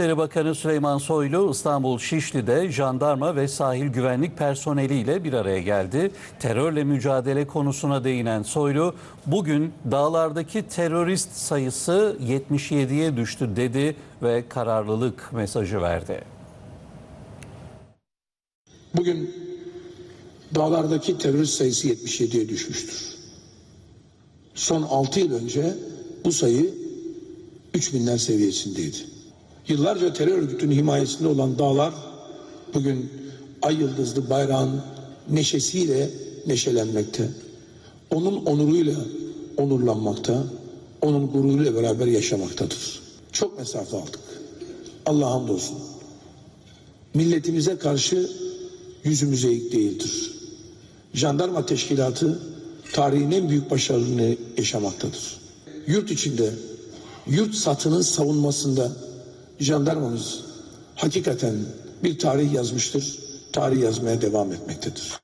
İçişleri Bakanı Süleyman Soylu İstanbul Şişli'de jandarma ve sahil güvenlik personeliyle bir araya geldi. Terörle mücadele konusuna değinen Soylu, bugün dağlardaki terörist sayısı 77'ye düştü dedi ve kararlılık mesajı verdi. Bugün dağlardaki terörist sayısı 77'ye düşmüştür. Son 6 yıl önce bu sayı 3000'ler seviyesindeydi. Yıllarca terör örgütünün himayesinde olan dağlar bugün ay yıldızlı bayrağın neşesiyle neşelenmekte. Onun onuruyla onurlanmakta, onun gururuyla beraber yaşamaktadır. Çok mesafe aldık. Allah hamdolsun. Milletimize karşı yüzümüze eğik değildir. Jandarma teşkilatı tarihin en büyük başarılarını yaşamaktadır. Yurt içinde, yurt satının savunmasında jandarmamız hakikaten bir tarih yazmıştır, tarih yazmaya devam etmektedir.